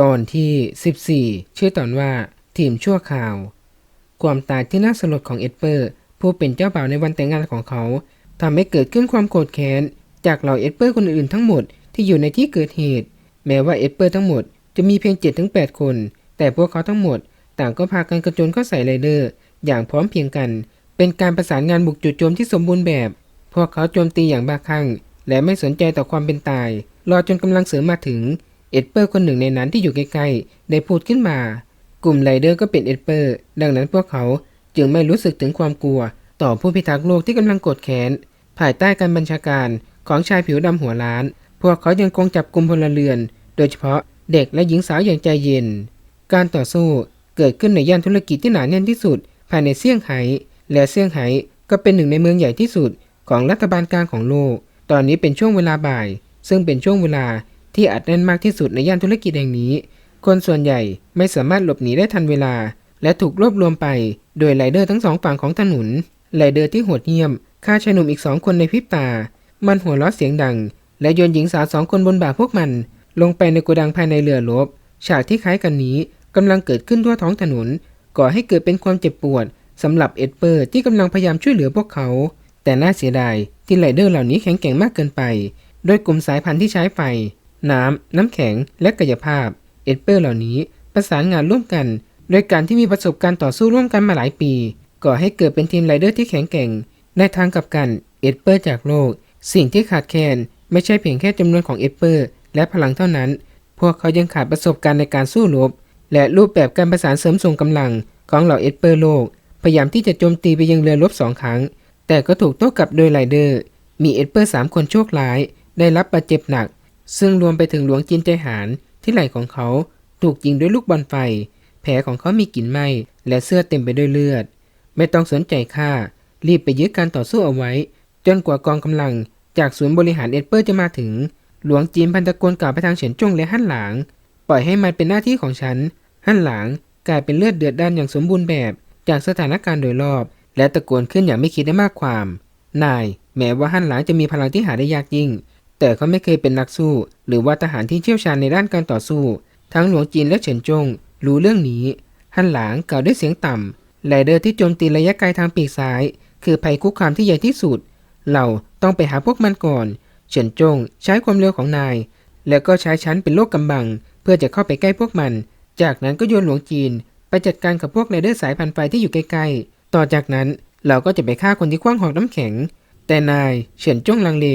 ตอนที่ 14 ชื่อตอนว่า ทีมชั่วข่าว ความตายที่น่าสลดของเอ็ดเปอร์ ผู้เป็นเจ้าบ่าวในวันแต่งงานของเขาทำให้เกิดขึ้นความโกรธแค้น จากเหล่าเอ็ดเปอร์คนอื่นทั้งหมดที่อยู่ในที่เกิดเหตุ แม้ว่าเอ็ดเปอร์ทั้งหมดจะมีเพียง7-8ถึง8คน แต่พวกเขาทั้งหมด ต่างก็พากันกระโจนเข้าใส่ไรเดอร์ อย่างพร้อมเพียงกัน เป็นการประสานงานบุกจู่โจมที่สมบูรณ์แบบ พวกเขาโจมตีอย่างบ้าคลั่งและไม่สนใจต่อความเป็นตาย รอจนกำลังเสริมมาถึง เอ็ดเปอร์คนหนึ่งในนั้นที่อยู่ใกล้ๆได้พูดขึ้นมา กลุ่มไรเดอร์ก็เป็นเอ็ดเปอร์ ดังนั้นพวกเขาจึงไม่รู้สึกถึงความกลัว ต่อผู้พิทักษ์โลกที่กำลังกดแค้นภายใต้การบัญชาการของชายผิวดำหัวล้าน พวกเขายังคงจับกลุ่มพลเรือน โดยเฉพาะเด็กและหญิงสาวอย่างใจเย็น การต่อสู้เกิดขึ้นในย่านธุรกิจที่หนาแน่นที่สุด ภายในเซี่ยงไฮ้ และเซี่ยงไฮ้ก็เป็นหนึ่งในเมืองใหญ่ที่สุดของรัฐบาลกลางของโลก ตอนนี้เป็นช่วงเวลาบ่าย ซึ่งเป็นช่วงเวลา ที่อัดแน่นมากที่สุดในย่านธุรกิจแห่งนี้ คนส่วนใหญ่ไม่สามารถหลบหนีได้ทันเวลา และถูกรวบรวมไป โดยไรเดอร์ทั้งสองฝั่งของถนนไรเดอร์ที่โหดเหี้ยมฆ่าชายหนุ่มอีกสองคนในพริบตา มันหัวเราะเสียงดัง และโยนหญิงสาวสองคนบนบ่าพวกมัน ลงไปในโกดังภายในเรือรบฉากที่คล้ายกันนี้กำลังเกิดขึ้นทั่วท้องถนน ก่อให้เกิดเป็นความเจ็บปวดสำหรับเอ็ดเปอร์ที่กำลังพยายามช่วยเหลือพวกเขา แต่น่าเสียดายที่ไรเดอร์เหล่านี้แข็งแกร่งมากเกินไปโดยกลุ่มสายพันธุ์ที่ใช้ไฟ น้ำ น้ำแข็ง และกายภาพ เอ็ดเปอร์เหล่านี้ประสานงานร่วมกัน โดยการที่มีประสบการณ์ต่อสู้ร่วมกันมาหลายปี ก่อให้เกิดเป็นทีมไรเดอร์ที่แข็งแกร่ง ในทางกลับกัน เอ็ดเปอร์จากโลก สิ่งที่ขาดแคลนไม่ใช่เพียงแค่จำนวนของเอ็ดเปอร์ และพลังเท่านั้น พวกเขายังขาดประสบการณ์ในการสู้รบ และรูปแบบการประสานเสริมส่งกำลังของเหล่าเอ็ดเปอร์โลก พยายามที่จะโจมตีไปยังเรือรบสองครั้ง แต่ก็ถูกโต้กลับโดยไรเดอร์ มีเอ็ดเปอร์สามคนโชคร้าย ได้รับบาดเจ็บหนัก ซึ่งรวมไปถึงหลวงจินใจหานที่ไหล่ของเขาถูกยิงด้วยลูกบอลไฟ แผลของเขามีกลิ่นไหม้และเสื้อเต็มไปด้วยเลือด ไม่ต้องสนใจค่ารีบไปยึดการต่อสู้เอาไว้ จนกว่ากองกำลังจากศูนย์บริหารเอ็ดเปอร์จะมาถึง หลวงจีนพันตะโกนกล่าวไปทางเฉินจงและฮั่นหลาง ปล่อยให้มันเป็นหน้าที่ของฉัน ฮั่นหลางกลายเป็นเลือดเดือดด้านอย่างสมบูรณ์แบบ จากสถานการณ์โดยรอบ และตะโกนขึ้นอย่างไม่คิดได้มากความ นาย แม้ว่าฮั่นหลางจะมีพลังที่หาได้ยากยิ่ง แต่เขาไม่เคยเป็นนักสู้ หรือว่าทหารที่เชี่ยวชาญในด้านการต่อสู้ ทั้งหลวงจีนและเฉินจง รู้เรื่องนี้ฮันหลางกล่าวด้วยเสียงต่ำไรเดอร์ที่โจมตีระยะไกลทางปีกซ้าย คือภัยคุกคามที่ใหญ่ที่สุด เราต้องไปหาพวกมันก่อน เฉินจงใช้ความเร็วของนาย แล้วก็ใช้ชั้นเป็นโลกกำบัง เพื่อจะเข้าไปใกล้พวกมัน จากนั้นก็โยนหลวงจีน ไปจัดการกับพวกไรเดอร์สายพันธุ์ไฟที่อยู่ใกล้ๆ ต่อจากนั้นเราก็จะไปฆ่าคนที่คว้างหอกน้ำแข็ง แต่นายเฉินจงลังเล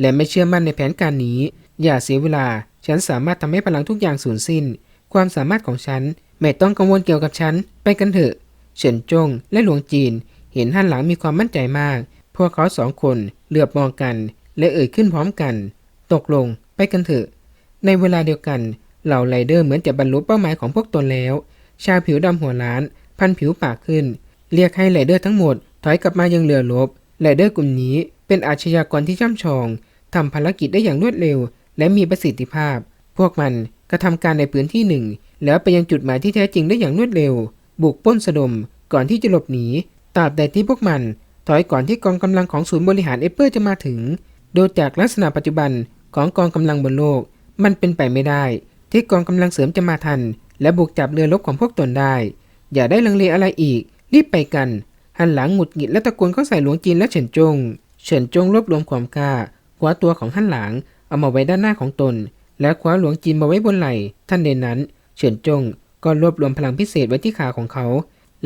และไม่เชื่อมั่นในแผนการนี้ อย่าเสียเวลา ฉันสามารถทำให้พลังทุกอย่างสูญสิ้น ความสามารถของฉัน ไม่ต้องกังวลเกี่ยวกับฉัน ไปกันเถอะ เฉินจงและหลวงจีน เห็นหันหลังมีความมั่นใจมาก พวกเขาสองคนเหลือบมองกัน และเอ่ยขึ้นพร้อมกัน ตกลง ไปกันเถอะ ในเวลาเดียวกัน เหล่าไรเดอร์เหมือนจะบรรลุเป้าหมายของพวกตนแล้ว ชาวผิวดำหัวล้าน พันผิวปากขึ้น เรียกให้ไรเดอร์ทั้งหมดถอยกลับมายังเรือรบไรเดอร์กลุ่มนี้ เป็นอาชญากรที่ช่ำชองทำภารกิจได้อย่างรวดเร็ว และมีประสิทธิภาพ พวกมันกระทำการในพื้นที่หนึ่ง แล้วไปยังจุดหมายที่แท้จริงได้อย่างรวดเร็ว บุกป้นสะดม ก่อนที่จะหลบหนีตราบใดที่พวกมัน ถอยก่อนที่กองกำลังของศูนย์บริหารเอเปอร์จะมาถึง โดยจากลักษณะปัจจุบันของกองกำลังบนโลก มันเป็นไปไม่ได้ ที่กองกำลังเสริมจะมาทัน และบุกจับเรือรบของพวกตนได้ อย่าได้ลังเลอะไรอีก รีบไปกัน หันหลังหงุดหงิดและตะโกนเข้าใส่หลวงจีนและเฉินจง เฉินจงรวบรวมความกล้าคว้าตัวของหันหลังเอามาไว้ด้านหน้าของตน และคว้าหลวงจีนมาไว้บนไหล่ท่านเดนนั้น เฉินจงก็รวบรวมพลังพิเศษไว้ที่ขาของเขา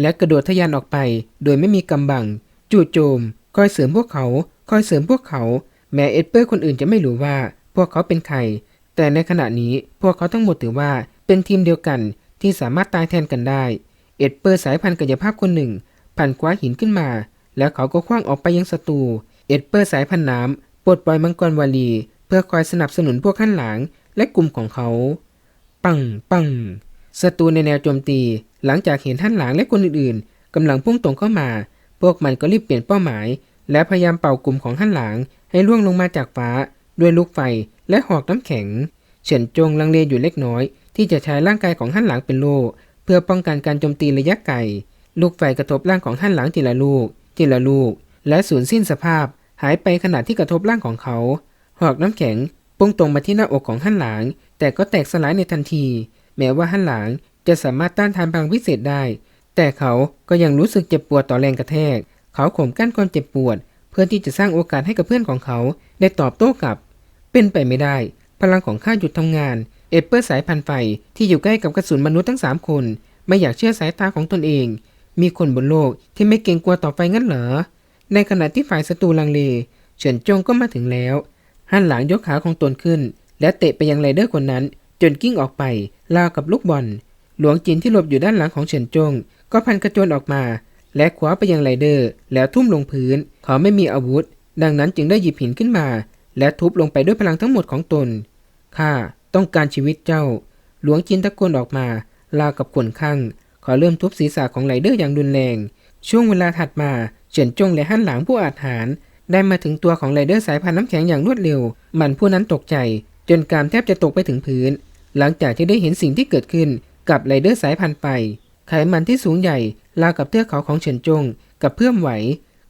และกระโดดทะยานออกไป โดยไม่มีกำบัง จู่โจมคอยเสริมพวกเขา คอยเสริมพวกเขา แม้เอ็ดเปอร์คนอื่นจะไม่รู้ว่า พวกเขาเป็นใคร แต่ในขณะนี้พวกเขาทั้งหมดถือว่าเป็นทีมเดียวกันที่สามารถตายแทนกันได้ เอ็ดเปอร์สายพันธุ์กายภาพคนหนึ่งพันคว้าหินขึ้นมา แล้วเขาก็คว้างออกไปยังศัตรู เอ็ดเปอร์สายพันน้ำปลดปล่อยมังกรวาลี เพื่อคอยสนับสนุนพวกขั้นหลังและกลุ่มของเขา ปังปังศัตรูในแนวโจมตี หลังจากเห็นท่านหลังและคนอื่นๆกำลังพุ่งตรงเข้ามา พวกมันก็รีบเปลี่ยนเป้าหมาย และพยายามเป่ากลุ่มของท่านหลังให้ล่วงลงมาจากฟ้า ด้วยลูกไฟและหอกน้ำแข็ง เฉินจงลังเลอยู่เล็กน้อย ที่จะใช้ร่างกายของท่านหลังเป็นโล่เพื่อป้องกันการโจมตีระยะไกลลูกไฟกระทบร่างของท่านหลังทีละลูกทีละลูก และสูญสิ้นสภาพ หายไปขณะที่กระทบร่างของเขา หอกน้ำแข็งพุ่งตรงมาที่หน้าอกของท่นหลังแต่ก็แตกสลายในทันที แม้ว่าหันหลังจะสามารถต้านทานพลังพิเศษได้ แต่เขาก็ยังรู้สึกเจ็บปวดต่อแรงกระแทก เขาข่มกั้นความเจ็บปวด เพื่อที่จะสร้างโอกาสให้กับเพื่อนของเขาได้ตอบโต้กลับ เป็นไปไม่ได้ พลังของข้าหยุดทำงาน เอเปอร์สายพันไฟที่อยู่ใกล้กับกระสุนมนุษย์ทั้งสามคน ไม่อยากเชื่อสายตาของตนเอง มีคนบนโลกที่ไม่เกรงกลัวต่อไฟงั้นเหรอ ในขณะที่ฝ่ายศัตรูลังเล เฉินจงก็มาถึงแล้วหันหลังยกขาของตนขึ้น และเตะไปยังไรเดอร์คนนั้น จนกิ้งออกไปราวกับลูกบอล หลวงจินที่หลบอยู่ด้านหลังของเฉินจง ก็พันกระโจนออกมา และคว้าไปยังไรเดอร์ แล้วทุ่มลงพื้น เขาไม่มีอาวุธ ดังนั้นจึงได้หยิบหินขึ้นมา และทุบลงไปด้วยพลังทั้งหมดของตนข้าต้องการชีวิตเจ้า หลวงจินตะโกนออกมา ราวกับขวนข้างขอเริ่มทุบศีรษะของไรเดอร์อย่างรุนแรง ช่วงเวลาถัดมา เฉินจงและหันหลังผู้อาจหารได้มาถึงตัวของไรเดอร์สายพันธุ์น้ำแข็งอย่างรวดเร็ว มันผู้นั้นตกใจ จนกรามแทบจะตกไปถึงพื้น หลังจากที่ได้เห็นสิ่งที่เกิดขึ้นกับไรเดอร์สายพันธุ์ไป ไขมันที่สูงใหญ่ราวกับเทือกเขาของเฉินจง กับเพื่อมไหว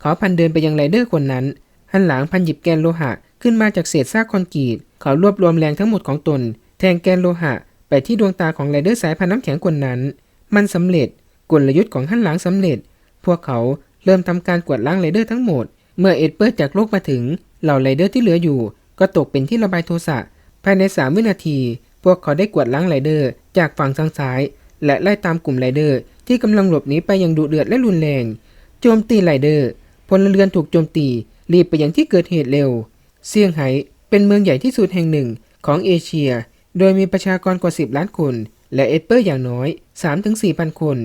เขาพันเดินไปยังไรเดอร์คนนั้น หันหลังพันหยิบแกนโลหะ ขึ้นมาจากเศษซากคอนกรีต เขารวบรวมแรงทั้งหมดของตน แทงแกนโลหะ ไปที่ดวงตาของไรเดอร์สายพันธุ์น้ำแข็งคนนั้น มันสำเร็จ กลยุทธ์ของหันหลังสำเร็จ พวกเขา เริ่มทำการกวาดล้างไรเดอร์ทั้งหมด เมื่อเอ็ดเปิร์จากโลกมาถึง เหล่าไรเดอร์ที่เหลืออยู่ ก็ตกเป็นที่ระบายโทสะภายใน 3 วินาที พวกเขาได้กวาดล้างไรเดอร์ จากฝั่งทางซ้าย และไล่ตามกลุ่มไรเดอร์ ที่กำลังหลบหนีไปอย่างดุเดือดและรุนแรง โจมตีไรเดอร์พลเรือนถูกโจมตีรีบไปยังที่เกิดเหตุเร็ว เซี่ยงไฮ้เป็นเมืองใหญ่ที่สุดแห่งหนึ่งของเอเชีย โดยมีประชากรกว่า 10 ล้านคน และเอ็ดเปอร์อย่างน้อย 3-4พันคน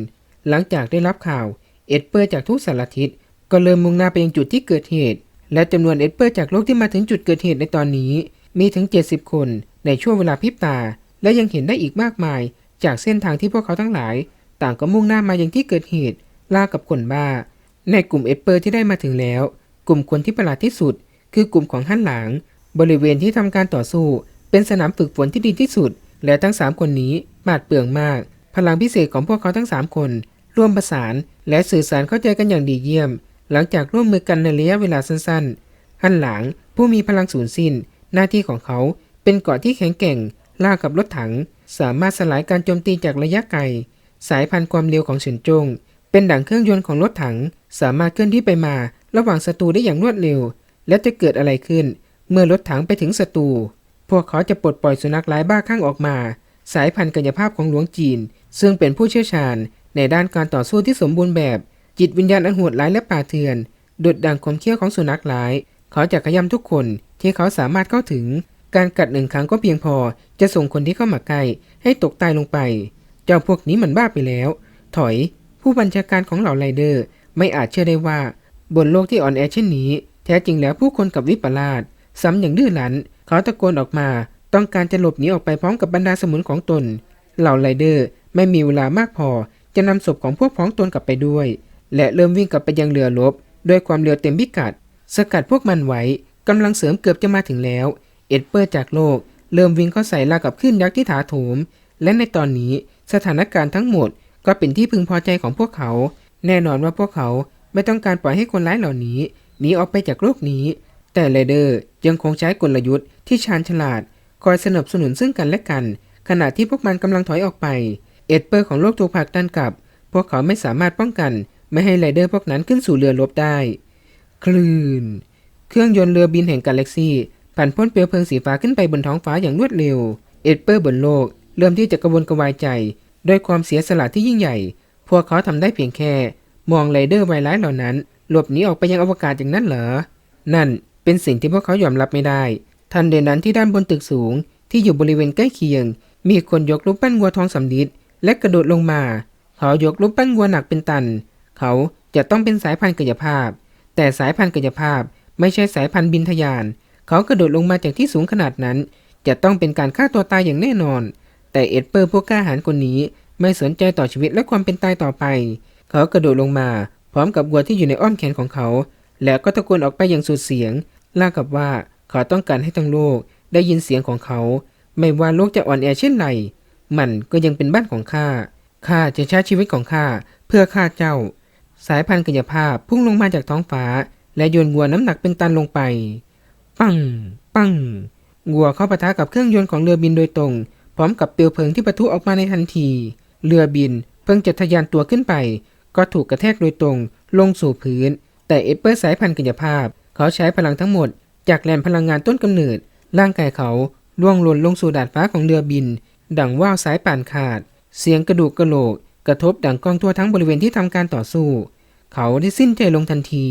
หลังจากได้รับข่าว เอ็ดเปอร์จากทุกสารทิศก็เริ่มมุ่งหน้าไปยังจุดที่เกิดเหตุ และจำนวนเอ็ดเปอร์จากโลกที่มาถึงจุดเกิดเหตุในตอนนี้ มีถึง 70 คนในช่วงเวลาพริบตา และยังเห็นได้อีกมากมาย จากเส้นทางที่พวกเขาทั้งหลาย ต่างก็มุ่งหน้ามายังที่เกิดเหตุล่ากับคนบ้า ในกลุ่มเอ็ดเปอร์ที่ได้มาถึงแล้ว กลุ่มคนที่ประหลาดที่สุด คือกลุ่มของฮั่นหลาง บริเวณที่ทำการต่อสู้ เป็นสนามฝึกฝนที่ดีที่สุด และทั้ง 3 คนนี้บาดเปลืองมาก พลังพิเศษของพวกเขาทั้ง 3 คน ร่วมประสาน และสื่อสารเข้าใจกันอย่างดีเยี่ยม หลังจากร่วมมือกันในระยะเวลาสั้นๆฮั่นหลางผู้มีพลังสูญสิ้น หน้าที่ของเขาเป็นเกาะที่แข็งแกร่งล่ากับรถถัง สามารถสลายการโจมตีจากระยะไกล สายพันธุ์ความเร็วของเฉินจง เป็นดั่งเครื่องยนต์ของรถถัง สามารถเคลื่อนที่ไปมาระหว่างศัตรูได้อย่างรวดเร็ว และจะเกิดอะไรขึ้น เมื่อรถถังไปถึงศัตรู พวกเขาจะปลดปล่อยสุนัขร้ายบ้าข้างออกมา สายพันธุ์กายภาพของหลวงจีน ซึ่งเป็นผู้เชี่ยวชาญ ในด้านการต่อสู้ที่สมบูรณ์แบบ จิตวิญญาณอันโหดร้ายและป่าเถื่อนดุดดังคมเขี้ยวของสุนัขร้าย เขาจะขย้ำทุกคนที่เขาสามารถเข้าถึง การกัดหนึ่งครั้งก็เพียงพอ จะส่งคนที่เข้ามาใกล้ให้ตกตายลงไป เจ้าพวกนี้มันบ้าไปแล้ว ถอย ผู้บัญชาการของเหล่าไรเดอร์ ไม่อาจเชื่อได้ว่า บนโลกที่อ่อนแอเช่นนี้ แท้จริงแล้วผู้คนกับวิปลาสซ้ำอย่างดื้อรั้น เขาตะโกนออกมา ต้องการจะหลบหนีออกไปพร้อมกับบรรดาสมุนของตน เหล่าไรเดอร์ไม่มีเวลามากพอ จะนำศพของพวกพ้องตนกลับไปด้วย และเริ่มวิ่งกลับไปยังเรือรบด้วยความเร็วเต็มพิกัด สกัดพวกมันไว้กำลังเสริมเกือบจะมาถึงแล้ว เอ็ดเปอร์จากโลก เริ่มวิ่งเข้าใส่ลากับขึ้นยักษ์ที่ถาโถม และในตอนนี้สถานการณ์ทั้งหมดก็เป็นที่พึงพอใจของพวกเขา แน่นอนว่าพวกเขาไม่ต้องการปล่อยให้คนร้ายเหล่านี้หนีออกไปจากโลกนี้ แต่ไรเดอร์ยังคงใช้กลยุทธ์ที่ชาญฉลาด คอยสนับสนุนซึ่งกันและกัน ขณะที่พวกมันกำลังถอยออกไป เอ็ดเปอร์ของโลกถูกผลักดันกลับ พวกเขาไม่สามารถป้องกัน ไม่ให้ไรเดอร์พวกนั้นขึ้นสู่เรือรบได้ คลื่น เครื่องยนต์เรือบินแห่งกาแล็กซี่ผ่านพ้นเปลวเพลิงสีฟ้าขึ้นไปบนท้องฟ้าอย่างรวดเร็ว เอ็ดเปอร์บนโลก เริ่มที่จะกระวนกระวายใจ ด้วยความเสียสละที่ยิ่งใหญ่ พวกเขาทำได้เพียงแค่ มองไรเดอร์ไวร้ายเหล่านั้น หลบหนีออกไปยังอวกาศอย่างนั้นเหรอ นั่นเป็นสิ่งที่พวกเขายอมรับไม่ได้ ทันเดนั้นที่ด้านบนตึกสูงที่อยู่บริเวณใกล้เคียง มีคนยกรูปปั้นวัวทองสำลิด และกระโดดลงมา เขายกรูปปั้นวัวหนักเป็นตัน เขาจะต้องเป็นสายพันธุ์กายภาพ แต่สายพันธุ์กายภาพไม่ใช่สายพันธุ์บินทยาน เขากระโดดลงมาจากที่สูงขนาดนั้น จะต้องเป็นการฆ่าตัวตายอย่างแน่นอน แต่เอ็ดเปอร์ผู้กล้าหาญคนนี้ไม่สนใจต่อชีวิตและความเป็นตายต่อไป เขากระโดดลงมา พร้อมกับวัวที่อยู่ในอ้อมแขนของเขา แล้วก็ตะโกนออกไปอย่างสุดเสียงล่ากับว่าเขาต้องการให้ทั้งโลกได้ยินเสียงของเขา ไม่ว่าโลกจะอ่อนแอเช่นไร มันก็ยังเป็นบ้านของข้า ข้าจะใช้ชีวิตของข้าเพื่อข้าเจ้า สายพันธุ์กายภาพพุ่งลงมาจากท้องฟ้า และโยนวัวน้ำหนักเป็นตันลงไป ปัง ปังวัวเข้าปะทะกับเครื่องยนต์ของเรือบินโดยตรง พร้อมกับเปลวเพลิงที่ปะทุออกมาในทันที เรือบินเพิ่งจะทะยานตัวขึ้นไป ก็ถูกกระแทกโดยตรง ลงสู่พื้น แต่เอเปอร์สายพันธุ์กายภาพ เขาใช้พลังทั้งหมด จากแหล่งพลังงานต้นกำเนิด ร่างกายเขาล่วงหล่นลงสู่ดาดฟ้าของเรือบิน ดังว่าวสายป่านขาด เสียงกระดูกกระโหลก กระทบดังกล้องทั่วทั้งบริเวณที่ทำการต่อสู้ เขาได้สิ้นใจลงทันที